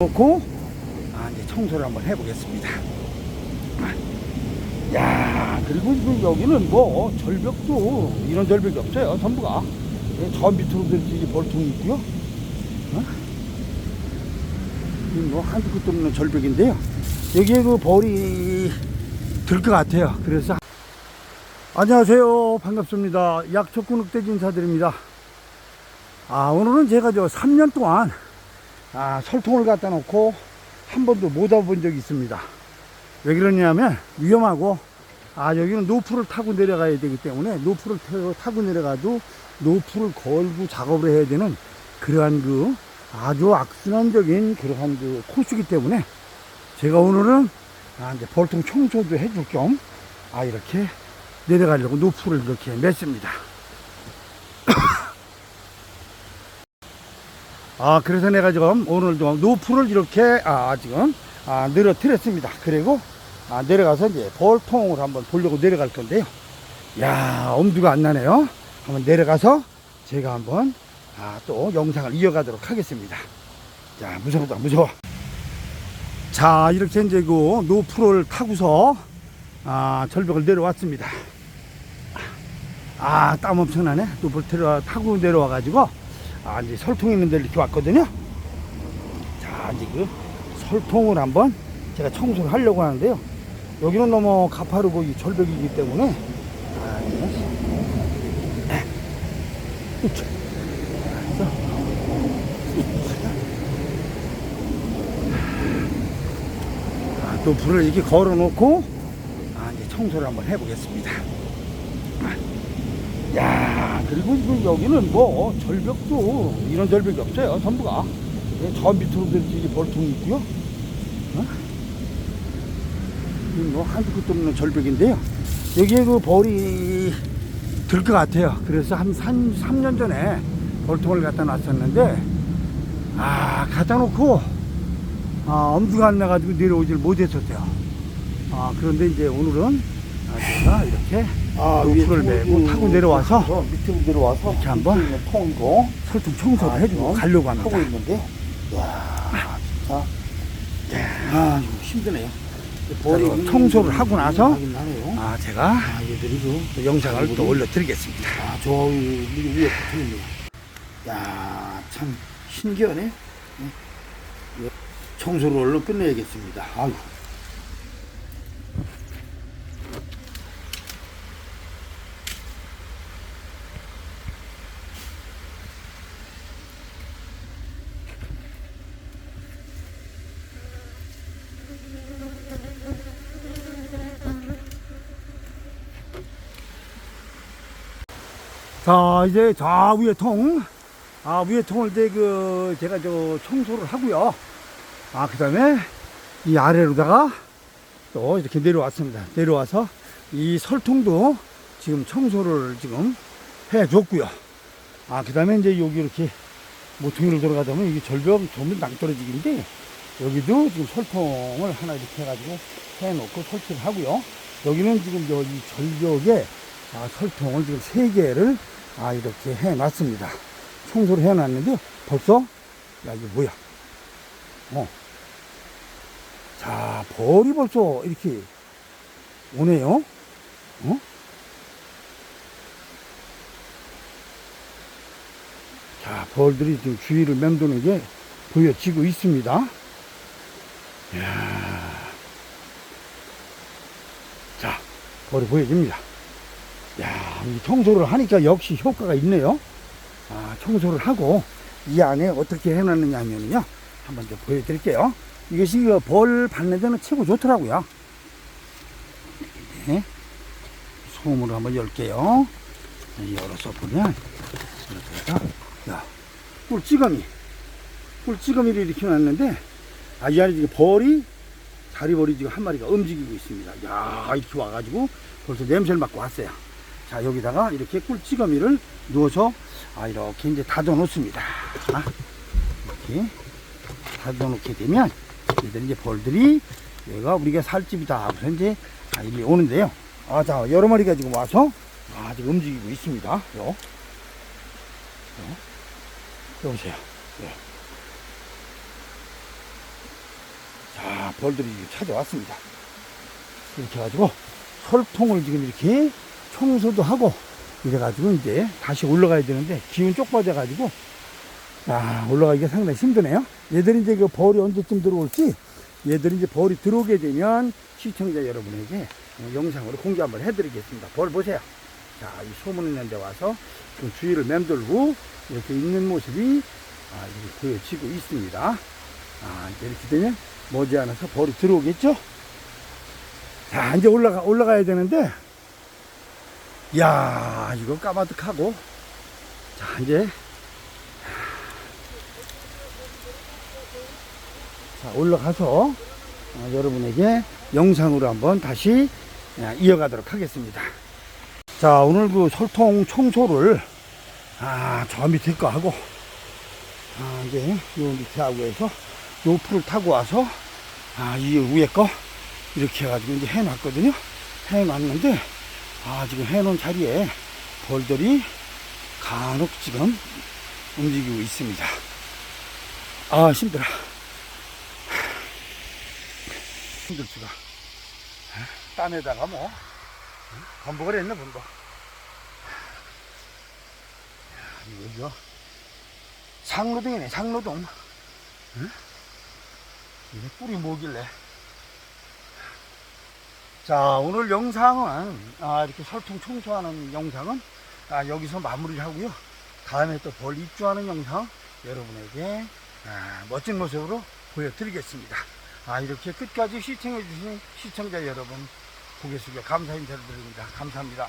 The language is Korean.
놓고 아, 이제 청소를 한번 해보겠습니다. 아, 야 그리고 그 여기는 뭐 절벽도 이런 절벽이 없어요. 전부가 예, 저 밑으로 들지 벌통이 있고요. 어? 이뭐 한두 끝도 없는 절벽인데요. 여기에 그 벌이 들 것 같아요. 그래서 안녕하세요. 반갑습니다. 약초군 흑돼지 인사드립니다. 아, 오늘은 제가 저 3년 동안 아, 설통을 갖다 놓고 한 번도 못 와본 적이 있습니다. 왜 그러냐면 위험하고 아, 여기는 노프를 타고 내려가야 되기 때문에 노프를 타고, 내려가도 노프를 걸고 작업을 해야 되는 그러한 그 아주 악순환적인 그러한 그 코스이기 때문에 제가 오늘은 아, 이제 볼통 청소도 해줄 겸 아, 이렇게 내려가려고 노프를 이렇게 맸습니다. 아, 그래서 내가 지금 오늘도 노프를 이렇게, 아, 지금, 아, 늘어뜨렸습니다. 그리고, 아, 내려가서 이제 볼통을 한번 보려고 내려갈 건데요. 야 엄두가 안 나네요. 한번 내려가서 제가 한번, 아, 또 영상을 이어가도록 하겠습니다. 자, 무서워다, 무서워. 자, 이렇게 이제 그 노프를 타고서, 아, 절벽을 내려왔습니다. 아, 땀 엄청나네. 노프를 타고 내려와 가지고, 아, 이제 설통 있는 데 이렇게 왔거든요. 자, 이제 그 설통을 한번 제가 청소를 하려고 하는데요. 여기는 너무 가파르고 이 절벽이기 때문에, 아. 네. 아, 또 불을 이렇게 걸어 놓고, 아, 이제 청소를 한번 해보겠습니다. 야 그리고 그 여기는 뭐 절벽도 이런 절벽이 없어요 전부가. 예, 저 밑으로 들지 벌통이 있고요. 어? 이뭐 한두 끝도 없는 절벽인데요. 여기에 그 벌이 들 것 같아요. 그래서 한 3, 3년 전에 벌통을 갖다 놨었는데 아 갖다 놓고 아, 엄두가 안 나가지고 내려오질 못했었대요. 아 그런데 이제 오늘은 아, 제가 이렇게 아, 노프를 메고 타고 내려와서 저 밑으로 내려와서 이렇게 한번 밑에 있는 통이고 설통 청소를 아, 해주고 가려고 합니다. 하고 있는데 야 진짜 아, 좀 힘드네요. 벌이 자, 청소를 하고 나서. 아, 제가 아, 얘들이 그, 또 영상을 또 올려드리겠습니다. 아, 저 위- 위에 붙어 있네요. 야, 참 신기하네. 예. 예. 청소를 얼른 끝내야겠습니다. 아유. 자, 이제 저 위에 통, 아, 위에 통을 이제 그, 제가 저 청소를 하고요. 아, 그 다음에 이 아래로다가 또 이렇게 내려왔습니다. 내려와서 이 설통도 지금 청소를 지금 해줬고요. 아, 그 다음에 이제 여기 이렇게 모퉁이를 들어가다 보면 이게 절벽 전부 낭떠러지기인데 여기도 지금 설통을 하나 이렇게 해가지고 해놓고 설치를 하고요. 여기는 지금 저이 절벽에 아, 설통을 지금 세 개를 아, 이렇게 해놨습니다. 청소를 해놨는데 벌써 야 이게 뭐야? 어. 자 벌이 벌써 이렇게 오네요. 어? 자 벌들이 지금 주위를 맴도는 게 보여지고 있습니다. 이야. 자 벌이 보여집니다. 야, 이 청소를 하니까 역시 효과가 있네요. 아, 청소를 하고 이 안에 어떻게 해놨느냐 하면요. 한번 좀 보여드릴게요. 이것이 그벌 받는 데는 최고 좋더라고요. 네. 소음으로 한번 열게요. 네, 열어서 보면, 이렇게가, 야, 꿀찌검이, 꿀찌검이를 이렇게 놨는데, 아, 이 안에 지금 벌이, 자리벌이 지금 한 마리가 움직이고 있습니다. 야, 이렇게 와가지고 벌써 냄새를 맡고 왔어요. 자, 여기다가 이렇게 꿀찌거미를 누워서, 아, 이렇게 이제 닫아 놓습니다. 자, 이렇게 닫아 놓게 되면, 얘들 이제 벌들이, 얘가 우리가 살 집이다. 하고서 이제, 아, 일리 오는데요. 아, 자, 여러 마리가 지금 와서, 아, 지금 움직이고 있습니다. 요. 요. 여보세요. 예. 자, 벌들이 찾아왔습니다. 이렇게 해가지고 설통을 지금 이렇게 청소도 하고 이래가지고 이제 다시 올라가야 되는데 기운 쪽 빠져가지고 아, 올라가기가 상당히 힘드네요. 얘들이 이제 그 벌이 언제쯤 들어올지 얘들이 이제 벌이 들어오게 되면 시청자 여러분에게 어, 영상으로 공개 한번 해드리겠습니다. 벌 보세요. 자, 이 소문 있는 데 와서 지금 주위를 맴돌고 이렇게 있는 모습이 아, 보여지고 있습니다. 아, 이렇게 되면 머지않아서 벌이 들어오겠죠? 자, 이제 올라가, 올라가야 되는데, 야 이거 까마득하고, 자, 이제, 자, 올라가서, 어, 여러분에게 영상으로 한번 다시 어, 이어가도록 하겠습니다. 자, 오늘 그 설통 청소를, 아, 저 밑에 거 하고, 아, 이제 요 밑에 하고 해서, 요 풀을 타고 와서, 아, 이 위에 거, 이렇게 해가지고 이제 해놨거든요. 해놨는데, 아, 지금 해놓은 자리에 벌들이 간혹 지금 움직이고 있습니다. 아, 힘들어. 힘들 수가. 땀에다가 뭐, 건복을 했네, 건복. 이거, 이거. 상로동이네, 상로동. 응? 이게 뿔이 뭐길래. 자, 오늘 영상은, 아, 이렇게 설통 청소하는 영상은, 아, 여기서 마무리를 하고요. 다음에 또 벌 입주하는 영상 여러분에게, 아, 멋진 모습으로 보여드리겠습니다. 아, 이렇게 끝까지 시청해 주신 시청자 여러분, 고개 숙여 감사 인사드립니다. 감사합니다.